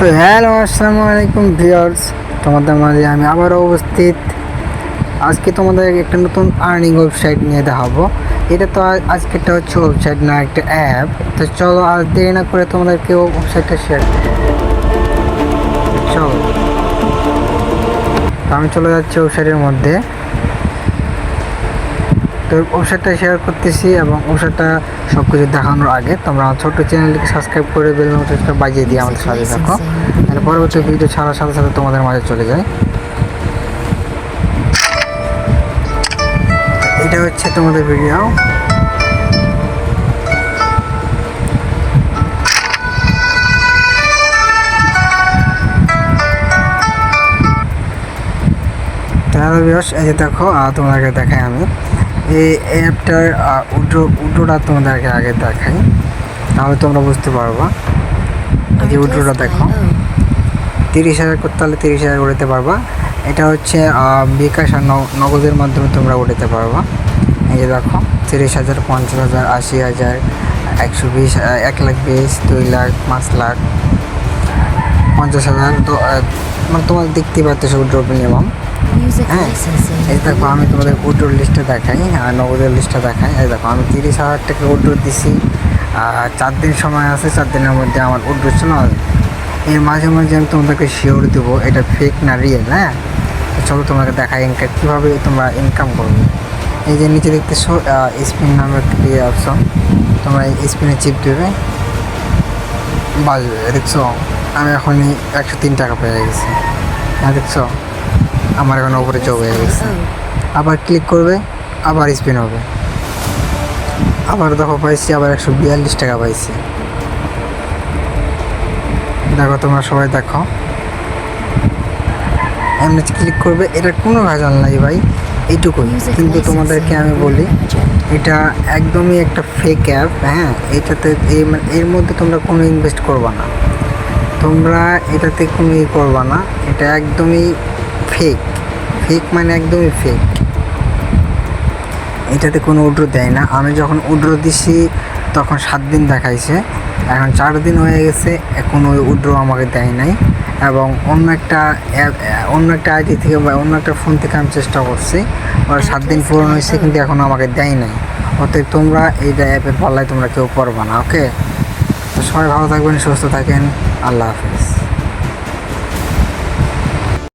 তো হ্যালো, আসসালামু আলাইকুম ভিউয়ার্স। তোমাদের মাঝে আমি আবারও উপস্থিত। আজকে তোমাদের একটা নতুন আর্নিং ওয়েবসাইট নিয়ে দেখাবো। এটা তো আজকেরটা হচ্ছে ওয়েবসাইট না, একটা অ্যাপ তো চলো আর দেরি না করে তোমাদেরকে ওয়েবসাইটটা শেয়ার চলো। আমি চলে যাচ্ছি ওয়েবসাইটের মধ্যে। তো ওয়েবসাইটটা শেয়ার করতেছি এবং ওয়েবসাইটটা সব কিছু দেখানোর আগে তোমরা ছোট্ট চ্যানেলটিকে সাবস্ক্রাইব করে বেল নোটিফিকেশনটা বাজিয়ে দিয়ে আমাদের সাথে থাকো। আর পরবর্তী ভিডিও ছাড়ার সাথে সাথে তোমাদের মাঝে চলে যায় এটা হচ্ছে তোমাদের ভিডিও তাহলে এই যে দেখো, আর তোমাদেরকে দেখাই আমি। এই অ্যাপটার উড্রো উড্রোটা তোমাদেরকে আগে দেখাই, তাহলে তোমরা বুঝতে পারবা। যে উড্রোটা দেখো, তিরিশ হাজার করতে হলে তিরিশ হাজার উঠাতে পারবা। এটা হচ্ছে বিকাশ আর নগদের মাধ্যমে তোমরা উঠাতে পারবা। এই যে দেখো, তিরিশ হাজার, পঞ্চাশ হাজার, আশি হাজার, একশো বিশ এক লাখ বিশ, দুই লাখ, পাঁচ লাখ, পঞ্চাশ হাজার, তো মানে তোমার দেখতেই পাচ্ছ উড্রো মিনিমাম Music হ্যাঁ এই দেখো আমি তোমাদের উড্রোর লিস্টটা দেখাই আর নগদের লিস্টটা দেখাই। এই দেখো আমি তিরিশ হাজার টাকা উড্রো দিছি। আর চার দিন সময় আছে চার দিনের মধ্যে আমার উড্রো ছিল এর মাঝে মাঝে আমি তোমাদেরকে শিওর দেবো এটা ফেক না রিয়েল হ্যাঁ? চলো তোমাকে দেখাই ইনকাম কীভাবে তোমরা ইনকাম করবে। এই যে নিচে দেখতেছো স্পিন নামের একটা অপশন তোমরা এই স্পিনে চিপ দেবে। বাজবে দেখছ? আমি এখনই একশো তিন টাকা পেয়ে গেছি। হ্যাঁ দেখছ? আমার এখন উপরে চোখ হয়ে গেছে। আবার ক্লিক করবে আবার স্পিন হবে। আবার দেখো পাইছি আবার একশো বিয়াল্লিশ টাকা পাইছি। দেখো তোমরা সবাই দেখো। এমনি ক্লিক করবে এটা কোনো ভেজাল নাই ভাই এইটুকুই। কিন্তু তোমাদেরকে আমি বলি এটা একদমই একটা ফেক অ্যাপ হ্যাঁ? এটাতে এই মানে এর মধ্যে তোমরা কোনো ইনভেস্ট করবা না। তোমরা এটাতে কোনো ই করবা না। এটা একদমই ফেক ফেক মানে একদমই ফেক এটাতে কোনো উড্রো দেয় না। আমি যখন উড্রো দিছি, তখন সাত দিন দেখাইছে। এখন চার দিন হয়ে গেছে ওই উড্রো আমাকে দেয় নাই। এবং অন্য একটা অন্য একটা আইডি থেকে বা অন্য একটা ফোন থেকে আমি চেষ্টা করছি। ওরা সাত দিন পূরণ হয়েছে, কিন্তু এখন আমাকে দেয় নাই। অতএব তোমরা এই অ্যাপের পাল্লায় তোমরা কেউ করবা না ওকে তো সবাই ভালো থাকবেন, সুস্থ থাকেন। আল্লাহ হাফিজ।